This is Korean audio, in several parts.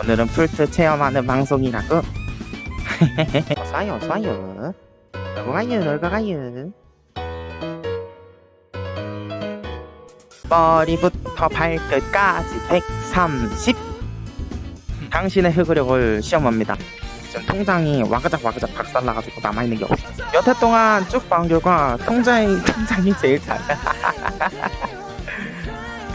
오늘은 풀트 체험하는 방송이라고. 어서와요, 어서와요. 놀고 가요, 놀고 가요. 머리부터 발끝까지 130. 당신의 흑으력을 시험합니다. 지금 통장이 와그작 와그작 박살나가지고 남아있는 게 없어. 몇해 동안 쭉 봐온 결과 통장이 통장이 제일 잘.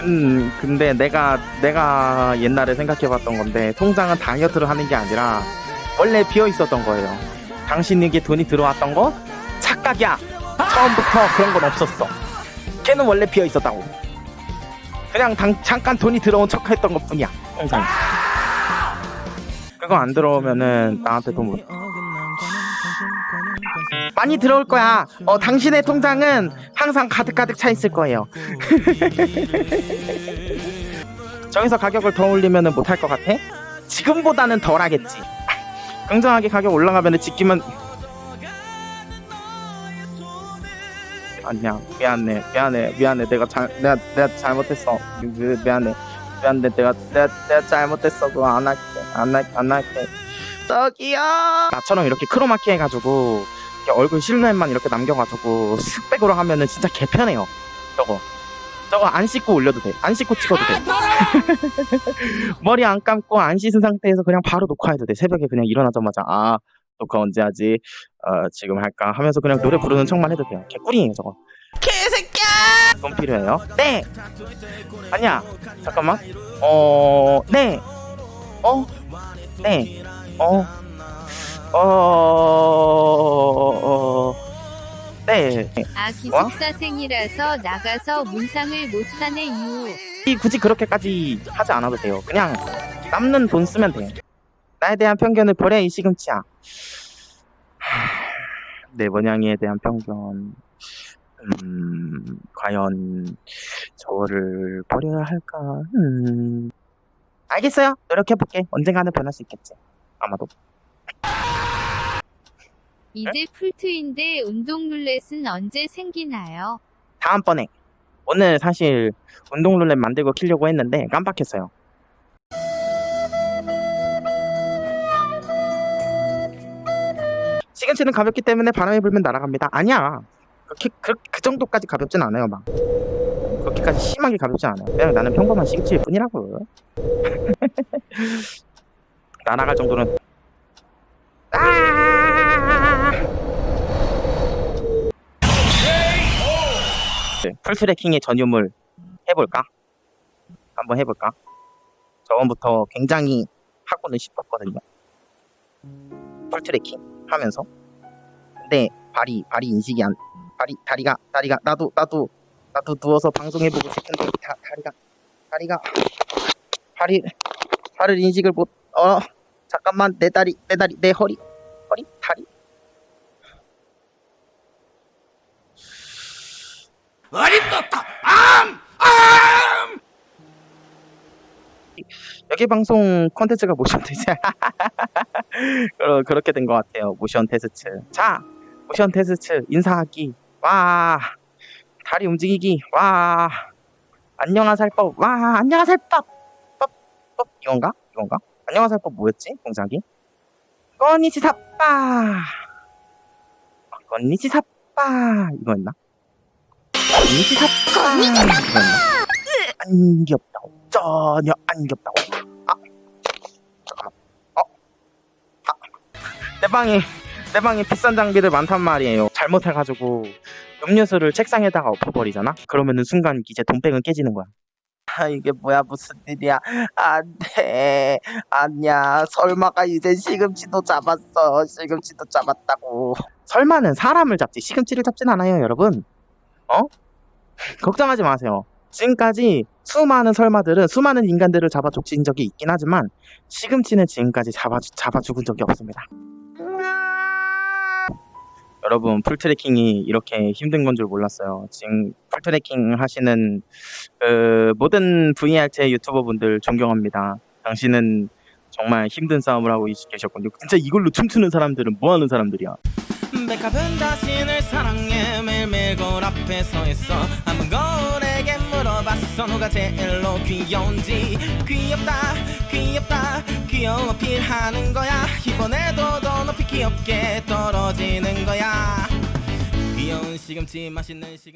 음, 근데 내가 내가 옛날에 생각해봤던 건데 통장은 다이어트를 하는 게 아니라 원래 비어 있었던 거예요. 당신에게 돈이 들어왔던 거 착각이야. 처음부터 그런 건 없었어. 걔는 원래 비어 있었다고. 그냥 당, 잠깐 돈이 들어온 척했던 것뿐이야. 통장이. 그거 안 들어오면은 나한테 돈 못. 많이 들어올 거야. 어, 당신의 통장은 항상 가득가득 차 있을 거예요. 저기서 가격을 더 올리면은 못할 것 같아? 지금보다는 덜 하겠지. 굉장하게 가격 올라가면은 지키면 아니야 미안해 미안해 미안해 내가 잘 내가 내가 잘못했어 미- 미안해 미안해 내가 내가 내가 잘못했어 그거 안 할게 안 할게 안 할게 저기요. 나처럼 이렇게 크로마키 해가지고 이렇게 얼굴 실루엣만 이렇게 남겨가지고 스펙으로 하면은 진짜 개편해요. 저거. 저거 안 씻고 올려도 돼 안 씻고 찍어도 돼. 머리 안 감고 안 씻은 상태에서 그냥 바로 녹화해도 돼. 새벽에 그냥 일어나자마자 아 녹화 언제 하지? 어 지금 할까? 하면서 그냥 노래 부르는 척만 해도 돼요. 개꿀이에요 저거. 개새끼야! 돈 필요해요? 네! 아니야. 잠깐만. 어 네. 어? 네 어? 어... 어... 네 아 기숙사생이라서 나가서 문상을 못 사는 이유 이 굳이 그렇게까지 하지 않아도 돼요. 그냥 남는 돈 쓰면 돼요. 나에 대한 편견을 버려 이 시금치야. 하, 내 번양이에 대한 편견. 음, 과연 저를 버려야 할까? 음. 알겠어요. 노력해볼게. 언젠가는 변할 수 있겠지. 아마도. 이제 풀트인데 운동 룰렛은 언제 생기나요? 다음번에. 오늘 사실 운동 룰렛 만들고 키려고 했는데 깜빡했어요. 시금치는 가볍기 때문에 바람이 불면 날아갑니다. 아니야. 그렇게 그, 그 정도까지 가볍진 않아요, 막. 그렇게까지 심하게 가볍진 않아요. 그냥 나는 평범한 시금치일 뿐이라고. 날아갈 정도는 아! 네, 풀트래킹의 전유물 해볼까? 한번 해볼까? 저번부터 굉장히 하고는 싶었거든요. 풀트래킹 하면서. 근데 발이 발이 인식이 안 발이 다리가 다리가 나도 나도 나도 누워서 방송해보고 싶은데 다, 다리가 다리가 발이 발을 인식을 못 어 잠깐만 내 다리 내 다리 내 허리 허리 다리? 어림없다. 암! 암! 여기 방송 콘텐츠가 모션 테스트. 그러, 그렇게 된 것 같아요. 모션 테스트. 자 모션 테스트 인사하기. 와 다리 움직이기. 와 안녕하살법. 와 안녕하살법. 법 법. 이건가? 이건가 안녕하살법 뭐였지? 동작이? 건니치 사빠. 아, 건니치 사빠. 이거였나? 건니치 사빠. 이거였나? 안 귀엽다고. 전혀 안 귀엽다고. 아. 잠깐만. 어 아 내 방에 내 방에 비싼 장비들 많단 말이에요. 잘못해가지고 음료수를 책상에다가 엎어버리잖아? 그러면은 순간 이제 돈백은 깨지는 거야 아 이게 뭐야 무슨 일이야. 안돼. 아니야. 설마가 이제 시금치도 잡았어. 시금치도 잡았다고. 설마는 사람을 잡지. 시금치를 잡진 않아요 여러분. 어? 걱정하지 마세요. 지금까지 수많은 설마들은 수많은 인간들을 잡아 죽인 적이 있긴 하지만 시금치는 지금까지 잡아, 잡아 죽은 적이 없습니다. 여러분 풀트래킹이 이렇게 힘든 건 줄 몰랐어요. 지금 풀트래킹 하시는 그 모든 VR체 유튜버 분들 존경합니다. 당신은 정말 힘든 싸움을 하고 계셨군요. 진짜 이걸로 춤추는 사람들은 뭐 하는 사람들이야? 백합은 자신을 사랑해 매일매일 거울 앞에 서 있어 한번 거울에게 물어봤어 누가 제일로 귀여운지 귀엽다 귀엽다 귀 귀여운 어필 하는 거야. 이번에도 더 높이 귀엽게 떨어지는 거야. 귀여운 시금치 맛있는 시금